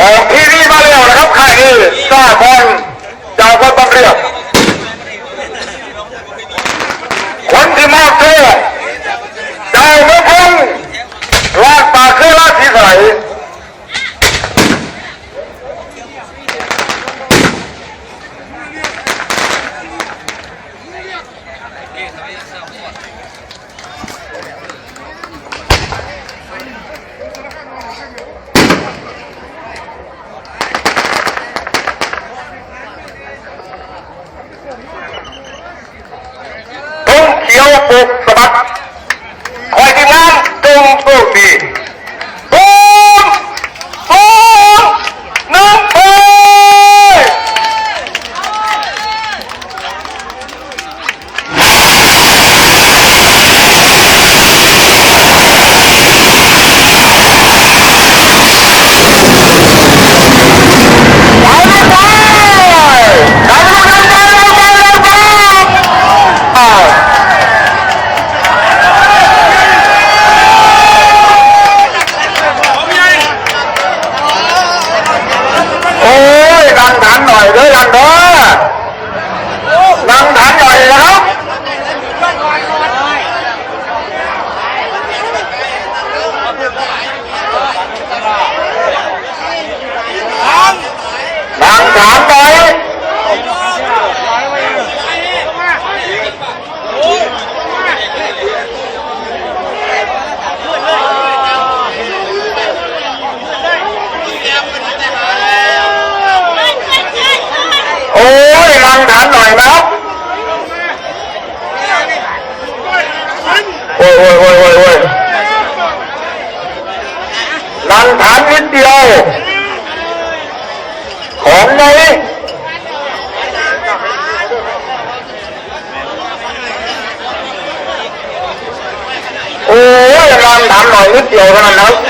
ของทีวีมาแล้วนะครับค่ายนี้ซาบอลจากวัดบางเรียบคนที่มอบเสื้อดาวเมืองพงลาดปากคือลาดสีใส ธงเขียวปลุกสะบัดคอยทีมงานจงโชคดีตูมตูมหนึ่งไปเอาละไปเอาละไปเอาละไปเอาละไปเอา โอ้ย ดังฐานหน่อยเด้อดังเด้อดังฐานหน่อยนะครับดังฐานหน่อยโอ้ยดังฐานหน่อยนะครับโอ้ยโอ้ยโอ้ยโอ้ยโอ้ยดังฐานนิดเดียว ของไงโอ้ยดังฐานหน่อยนิดเดียวเท่านั้นนะครับแค่สองวิ